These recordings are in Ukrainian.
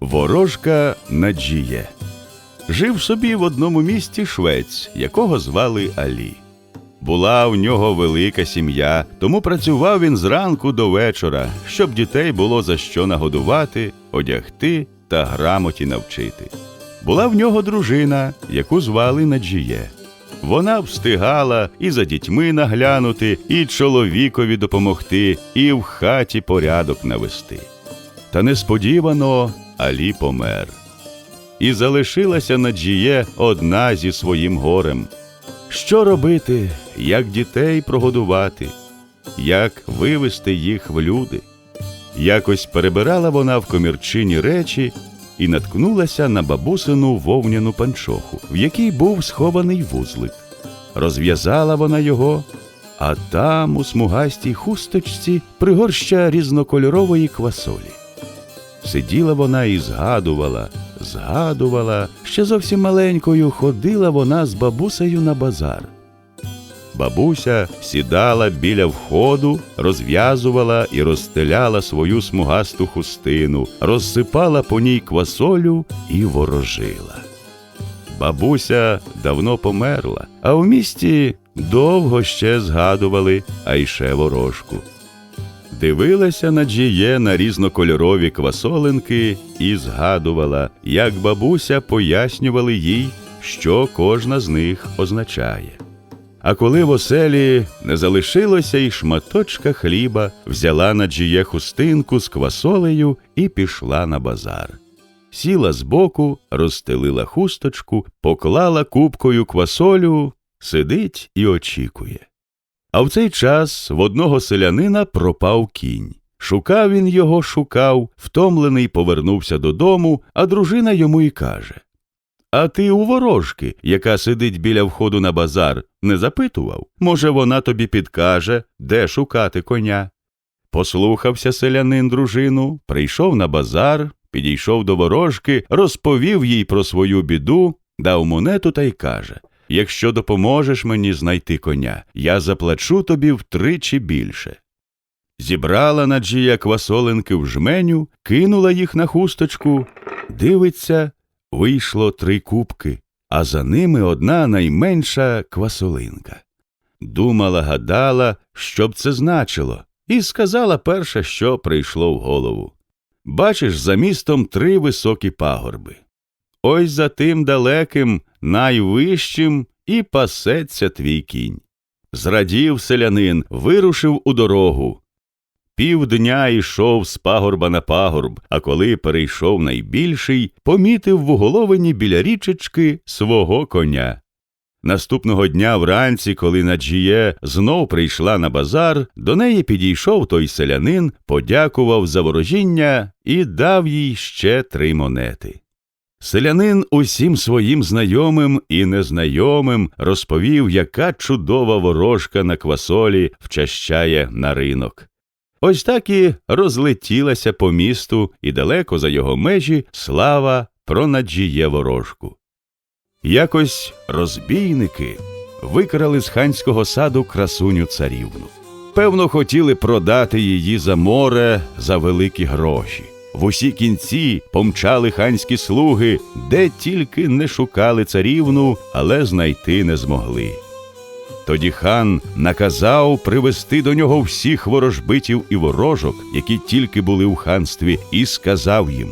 Ворожка Наджіє. Жив собі в одному місті швець, якого звали Алі. Була в нього велика сім'я, тому працював він зранку до вечора, щоб дітей було за що нагодувати, одягти та грамоті навчити. Була в нього дружина, яку звали Наджіє. Вона встигала і за дітьми наглянути, і чоловікові допомогти, і в хаті порядок навести. Та несподівано Алі помер. І залишилася Наджіє одна зі своїм горем. Що робити, як дітей прогодувати, як вивести їх в люди? Якось перебирала вона в комірчині речі і наткнулася на бабусину вовняну панчоху, в якій був схований вузлик. Розв'язала вона його, а там у смугастій хусточці пригорща різнокольорової квасолі. Сиділа вона і згадувала, згадувала, ще зовсім маленькою ходила вона з бабусею на базар. Бабуся сідала біля входу, розв'язувала і розстеляла свою смугасту хустину, розсипала по ній квасолю і ворожила. Бабуся давно померла, а в місті довго ще згадували, а й ще ворожку. Дивилася на Джіє на різнокольорові квасолинки і згадувала, як бабуся пояснювали їй, що кожна з них означає. А коли в оселі не залишилося й шматочка хліба, взяла на Джіє хустинку з квасолею і пішла на базар. Сіла збоку, розстелила хусточку, поклала купкою квасолю, сидить і очікує. А в цей час в одного селянина пропав кінь. Шукав він його, шукав, втомлений повернувся додому, а дружина йому й каже А ти у ворожки, яка сидить біля входу на базар, не запитував? Може, вона тобі підкаже, де шукати коня? Послухався селянин дружину, прийшов на базар, підійшов до ворожки, розповів їй про свою біду, дав монету та й каже Якщо допоможеш мені знайти коня, я заплачу тобі втричі більше. Зібрала Наджія квасолинки в жменю, кинула їх на хусточку, дивиться, вийшло три кубки, а за ними одна найменша квасолинка. Думала, гадала, що б це значило, і сказала перше, що прийшло в голову. Бачиш, за містом три високі пагорби. Ось за тим далеким, найвищим і пасеться твій кінь. Зрадів селянин, вирушив у дорогу. Півдня йшов з пагорба на пагорб, а коли перейшов найбільший, помітив в уголовині біля річечки свого коня. Наступного дня вранці, коли Наджіє знов прийшла на базар, до неї підійшов той селянин, подякував за ворожіння і дав їй ще три монети. Селянин усім своїм знайомим і незнайомим розповів, яка чудова ворожка на квасолі вчащає на ринок. Ось так і розлетілася по місту і далеко за його межі слава про наджіє ворожку. Якось розбійники викрали з ханського саду красуню царівну. Певно, хотіли продати її за море за великі гроші. В усі кінці помчали ханські слуги, де тільки не шукали царівну, але знайти не змогли. Тоді хан наказав привести до нього всіх ворожбитів і ворожок, які тільки були в ханстві, і сказав їм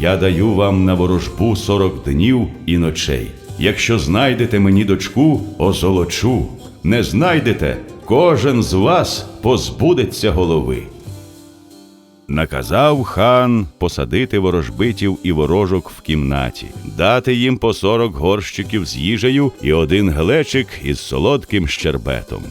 Я даю вам на ворожбу сорок днів і ночей. Якщо знайдете мені дочку, озолочу. Не знайдете, кожен з вас позбудеться голови. Наказав хан посадити ворожбитів і ворожок в кімнаті, дати їм по сорок горщиків з їжею і один глечик із солодким щербетом.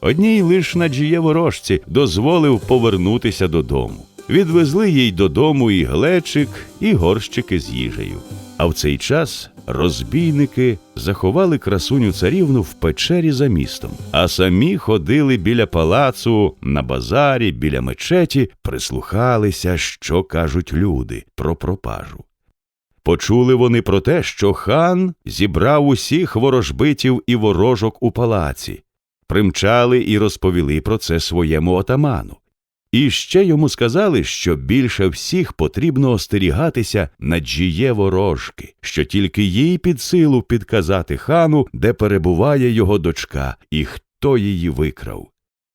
Одній лиш наджіє ворожці дозволив повернутися додому. Відвезли їй додому і глечик, і горщики з їжею. А в цей час розбійники заховали красуню царівну в печері за містом, а самі ходили біля палацу, на базарі, біля мечеті, прислухалися, що кажуть люди про пропажу. Почули вони про те, що хан зібрав усіх ворожбитів і ворожок у палаці, примчали і розповіли про це своєму отаману. І ще йому сказали, що більше всіх потрібно остерігатися наджіє ворожки, що тільки їй під силу підказати хану, де перебуває його дочка, і хто її викрав.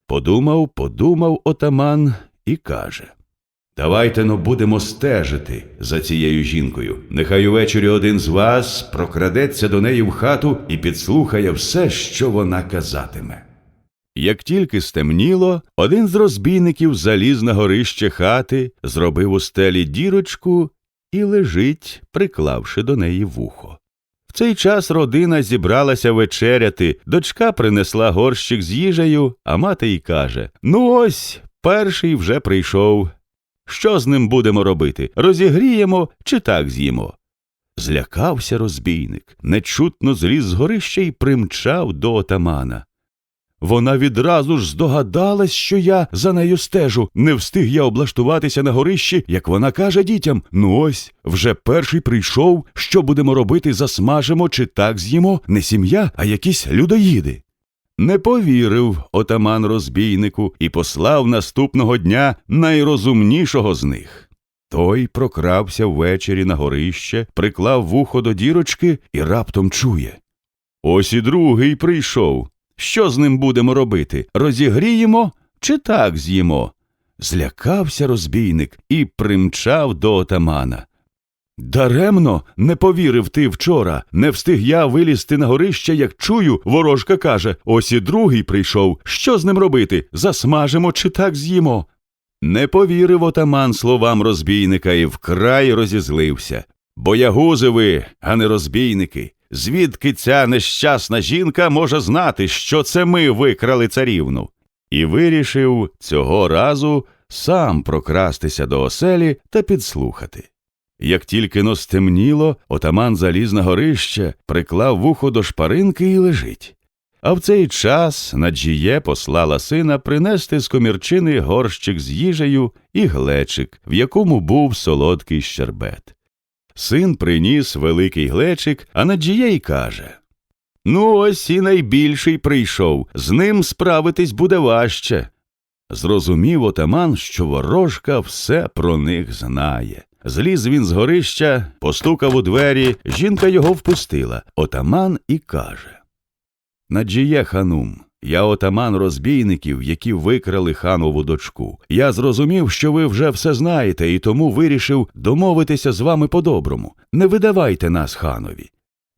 Подумав, подумав отаман і каже Давайте но будемо стежити за цією жінкою. Нехай увечері один з вас прокрадеться до неї в хату і підслухає все, що вона казатиме. Як тільки стемніло, один з розбійників заліз на горище хати, зробив у стелі дірочку і лежить, приклавши до неї вухо. В цей час родина зібралася вечеряти, дочка принесла горщик з їжею, а мати й каже Ну ось, перший вже прийшов. Що з ним будемо робити? Розігріємо чи так з'їмо? Злякався розбійник, нечутно зліз з горища і примчав до отамана. Вона відразу ж здогадалась, що я за нею стежу. Не встиг я облаштуватися на горищі, як вона каже дітям Ну ось, вже перший прийшов. Що будемо робити, засмажимо чи так з'їмо? Не сім'я, а якісь людоїди. Не повірив отаман розбійнику і послав наступного дня найрозумнішого з них. Той прокрався ввечері на горище, приклав вухо до дірочки і раптом чує. Ось і другий прийшов. Що з ним будемо робити? Розігріємо чи так з'їмо? Злякався розбійник і примчав до отамана. Даремно не повірив ти вчора. Не встиг я вилізти на горище, як чую, ворожка каже ось і другий прийшов. Що з ним робити? Засмажимо чи так з'їмо? Не повірив отаман словам розбійника і вкрай розізлився. Боягузи ви, а не розбійники. Звідки ця нещасна жінка може знати, що це ми викрали царівну? І вирішив цього разу сам прокрастися до оселі та підслухати. Як тільки но стемніло, отаман заліз на горище, приклав вухо до шпаринки і лежить. А в цей час Наджіє послала сина принести з комірчини горщик з їжею і глечик, в якому був солодкий щербет. Син приніс великий глечик, а Наджіє й каже Ну, ось і найбільший прийшов, з ним справитись буде важче. Зрозумів отаман, що ворожка все про них знає. Зліз він з горища, постукав у двері, жінка його впустила. Отаман і каже Наджіє ханум, я отаман розбійників, які викрали ханову дочку. Я зрозумів, що ви вже все знаєте, і тому вирішив домовитися з вами по-доброму. Не видавайте нас ханові.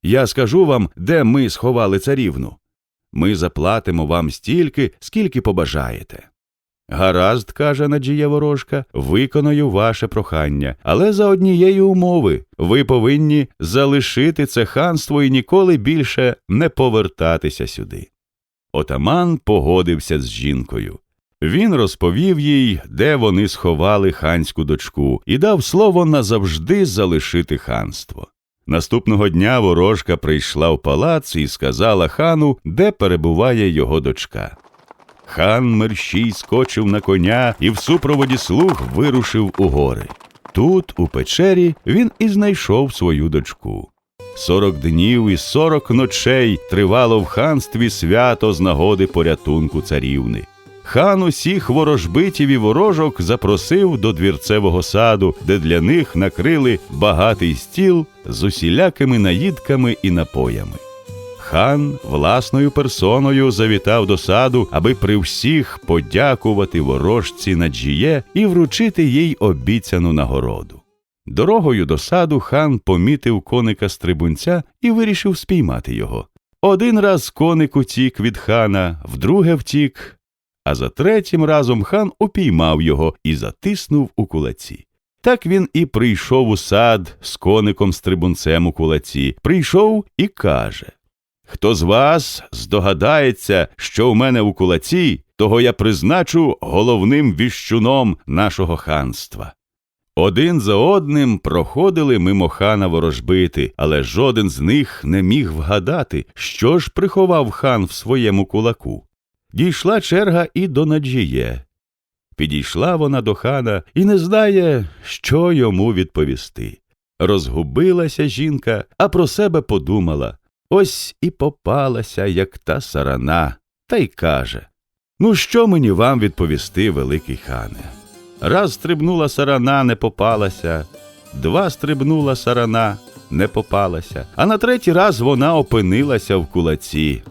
Я скажу вам, де ми сховали царівну. Ми заплатимо вам стільки, скільки побажаєте. Гаразд, каже Наджія ворожка, виконую ваше прохання, але за однієї умови ви повинні залишити це ханство і ніколи більше не повертатися сюди. Отаман погодився з жінкою. Він розповів їй, де вони сховали ханську дочку, і дав слово назавжди залишити ханство. Наступного дня ворожка прийшла в палац і сказала хану, де перебуває його дочка. Хан мерщій скочив на коня і в супроводі слуг вирушив у гори. Тут, у печері, він і знайшов свою дочку. Сорок днів і сорок ночей тривало в ханстві свято з нагоди порятунку царівни. Хан усіх ворожбитів і ворожок запросив до двірцевого саду, де для них накрили багатий стіл з усілякими наїдками і напоями. Хан власною персоною завітав до саду, аби при всіх подякувати ворожці Наджіє і вручити їй обіцяну нагороду. Дорогою до саду хан помітив коника стрибунця і вирішив спіймати його. Один раз коник утік від хана, вдруге втік, а за третім разом хан упіймав його і затиснув у кулаці. Так він і прийшов у сад з коником стрибунцем у кулаці, прийшов і каже Хто з вас здогадається, що в мене у кулаці, того я призначу головним віщуном нашого ханства. Один за одним проходили мимо хана ворожбити, але жоден з них не міг вгадати, що ж приховав хан в своєму кулаку. Дійшла черга і до Наджіє. Підійшла вона до хана і не знає, що йому відповісти. Розгубилася жінка, а про себе подумала ось і попалася, як та сарана, та й каже Ну, що мені вам відповісти, великий хане? Раз стрибнула сарана, не попалася, два стрибнула сарана, не попалася, а на третій раз вона опинилася в кулаці.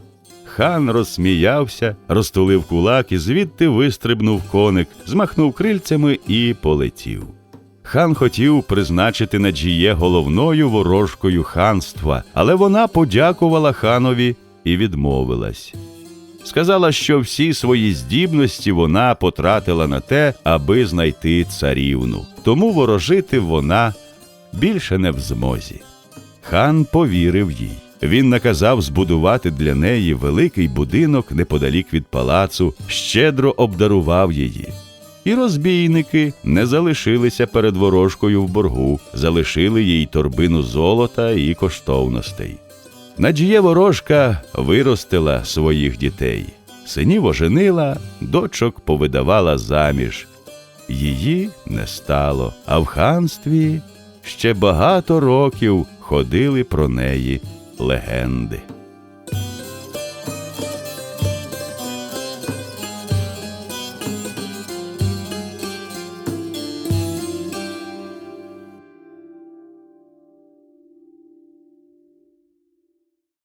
Хан розсміявся, розтулив кулак і звідти вистрибнув коник, змахнув крильцями і полетів. Хан хотів призначити Наджіє головною ворожкою ханства, але вона подякувала ханові і відмовилась. Сказала, що всі свої здібності вона потратила на те, аби знайти царівну, тому ворожити вона більше не в змозі. Хан повірив їй. Він наказав збудувати для неї великий будинок неподалік від палацу, щедро обдарував її. І розбійники не залишилися перед ворожкою в боргу, залишили їй торбину золота і коштовностей. Наджіє ворожка виростила своїх дітей, синів оженила, дочок повидавала заміж. Її не стало, а в ханстві ще багато років ходили про неї легенди.